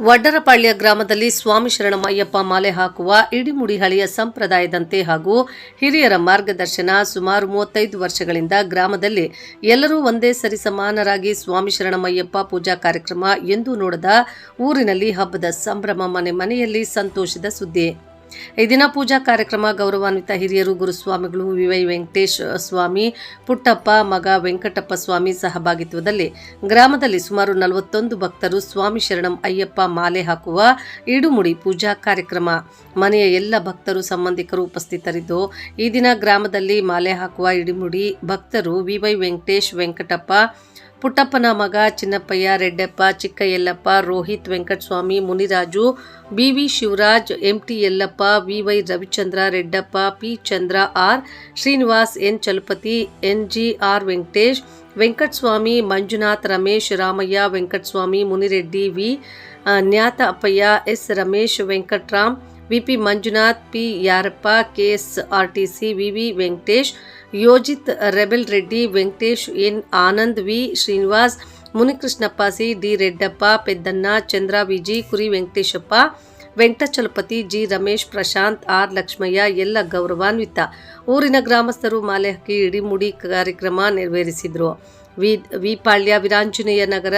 ವಡ್ಡರಪಾಳ್ಯ ಗ್ರಾಮದಲ್ಲಿ ಸ್ವಾಮಿ ಶರಣಮಯ್ಯಪ್ಪ ಮಾಲೆ ಹಾಕುವ ಇಡಿಮುಡಿ ಹಳೆಯ ಸಂಪ್ರದಾಯದಂತೆ ಹಾಗೂ ಹಿರಿಯರ ಮಾರ್ಗದರ್ಶನ ಸುಮಾರು ಮೂವತ್ತೈದು ವರ್ಷಗಳಿಂದ ಗ್ರಾಮದಲ್ಲಿ ಎಲ್ಲರೂ ಒಂದೇ ಸರಿ ಸಮಾನರಾಗಿ ಸ್ವಾಮಿ ಶರಣಮಯ್ಯಪ್ಪ ಪೂಜಾ ಕಾರ್ಯಕ್ರಮ ಎಂದೂ ನೋಡದ ಊರಿನಲ್ಲಿ ಹಬ್ಬದ ಸಂಭ್ರಮ ಮನೆ ಮನೆಯಲ್ಲಿ ಸಂತೋಷದ ಸುದ್ದಿ. ಈ ದಿನ ಪೂಜಾ ಕಾರ್ಯಕ್ರಮ ಗೌರವಾನ್ವಿತ ಹಿರಿಯರು ಗುರುಸ್ವಾಮಿಗಳು ವಿವೈ ವೆಂಕಟೇಶ್ ಸ್ವಾಮಿ, ಪುಟ್ಟಪ್ಪ, ಮಗ ವೆಂಕಟಪ್ಪ ಸ್ವಾಮಿ ಸಹಭಾಗಿತ್ವದಲ್ಲಿ ಗ್ರಾಮದಲ್ಲಿ ಸುಮಾರು ನಲವತ್ತೊಂದು ಭಕ್ತರು ಸ್ವಾಮಿ ಶರಣಂ ಅಯ್ಯಪ್ಪ ಮಾಲೆ ಹಾಕುವ ಇಡುಮುಡಿ ಪೂಜಾ ಕಾರ್ಯಕ್ರಮ. ಮನೆಯ ಎಲ್ಲ ಭಕ್ತರು ಸಂಬಂಧಿಕರು ಉಪಸ್ಥಿತರಿದ್ದು, ಈ ದಿನ ಗ್ರಾಮದಲ್ಲಿ ಮಾಲೆ ಹಾಕುವ ಇಡಿಮುಡಿ ಭಕ್ತರು ವಿವೈ ವೆಂಕಟೇಶ್ ವೆಂಕಟಪ್ಪ ಪುಟ್ಟಪ್ಪನ ಮಗ Chinnappayya Reddappa Chikka Yellappa Rohit Venkataswamy Muniraju B V Shivaraj M T Yellappa V Y Ravichandra Reddappa P Chandra R Srinivas N Chalapathi N G R Venkatesh Venkataswamy Manjunath Ramesh Ramaiah Venkataswamy Munireddy V ಆ, ನ್ಯಾತ ಅಪ್ಪಯ್ಯ S Ramesh Venkatram VP Manjunath, P Yarappa, KSRTC, VV Venkatesh, Yojith rebel Reddy, Venkatesh N Anand, V Srinivas, Munikrishnappa C D Reddappa, Peddanna Chandra VG Kuri Venkateshappa Venkatachalapathi G Ramesh, Prashanth, R Lakshmaiah, ಎಲ್ಲ ಗೌರವಾನ್ವಿತ. ಊರಿನ ಗ್ರಾಮಸ್ಥರು ಮಾಲೆ ಹಾಕಿ ಇಡಿಮುಡಿ ಕಾರ್ಯಕ್ರಮ ನೆರವೇರಿಸಿದರು. V ವಿಪಾಳ್ಯ ವಿರಾಂಜನೇಯ ನಗರ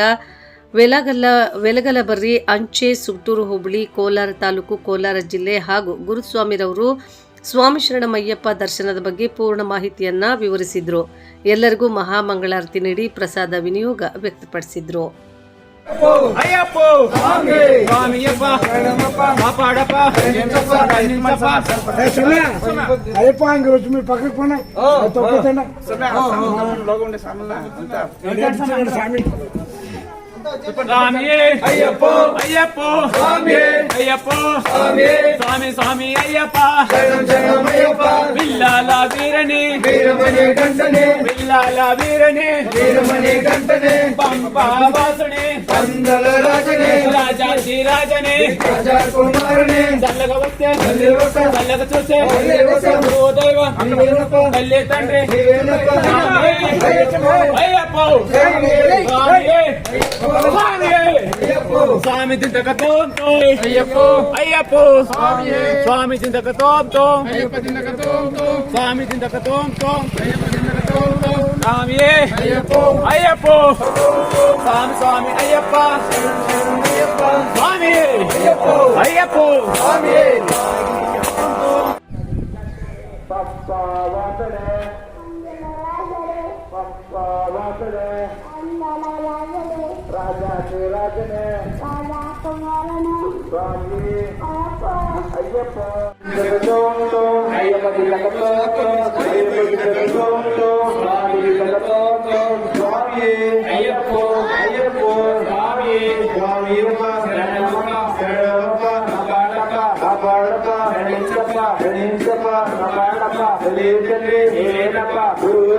ವೆಲಗಲ್ಲ ವೆಲಗಲಬರ್ರಿ ಅಂಚೆ ಸುಗ್ಟೂರು ಹೋಬಳಿ ಕೋಲಾರ ತಾಲೂಕು ಕೋಲಾರ ಜಿಲ್ಲೆ ಹಾಗೂ ಗುರುಸ್ವಾಮಿರವರು ಸ್ವಾಮಿ ಶರಣಮಯ್ಯಪ್ಪ ದರ್ಶನದ ಬಗ್ಗೆ ಪೂರ್ಣ ಮಾಹಿತಿಯನ್ನ ವಿವರಿಸಿದ್ರು. ಎಲ್ಲರಿಗೂ ಮಹಾಮಂಗಳಾರತಿ ನೀಡಿ ಪ್ರಸಾದ ವಿನಿಯೋಗ ವ್ಯಕ್ತಪಡಿಸಿದ್ರು. ಅಯ್ಯಪ್ಪೋ! స్వామి అయ్యప్పో. అయ్యప్పో. స్వామి అయ్యప్పో. స్వామి స్వామి స్వామి అయ్యప్ప. విల్లాల వీరని. వీరమణి గంటనే. విల్లాల వీరని. వీరమణి గంటనే. పంపా వాసుని. పందల రాజనే. రాజాజీ రాజనే. రాజా కుమారుని. చల్లగా వస్తే. చల్లగా చూసే ఓ దైవం. తల్లి తండ్రి. అయ్యప్పో. స్వామియే స్వామి చింతకతో అయ్యప్పో అయ్యప్పో స్వామి చింతకతో స్వామి చింతకతో స్వామియే అయ్యప్పో స్వామి స్వామి అయ్యప్ప స్వామి అయ్యప్పో స్వామి வாசனே ராஜாக்கு ராஜனே சுவாமி ஐயப்பா ஐயப்பதி கலத்தோட்டோ ஐயப்பதி கலத்தோட்டோ சுவாமி கலத்தோட்டோ சுவாமி ஐயப்போ ஐயப்போ சுவாமி சுவாமி இருப்பா சரணமப்பா சரணமப்பா நபாடப்பா நபாடப்பா ரெண்டு நிமிஷப்பா ரெண்டு நிமிஷப்பா நபாடப்பா வெளியே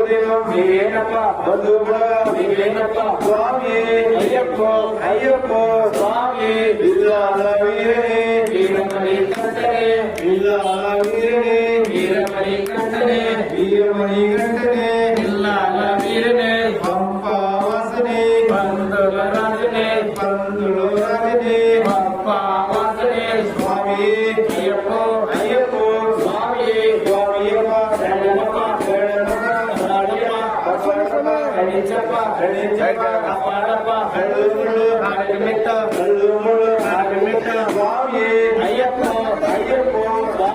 தினம் வீணப்பா மதுபா வீணப்பா சுவாமி ஐயப்போ ஐயப்போ சுவாமி இல்லாத வீரனே வீரமணி கண்டனே இல்லாத வீரனே வீரமணி கண்டனே வீரமணி கண்டனே இல்லாத வீரனே பம்பா வாசனே பந்துலராஜனே பந்துலராஜனே பம்பா வாசனே சுவாமி ஐயப்போ ஐயப்போ ஐயப்போ.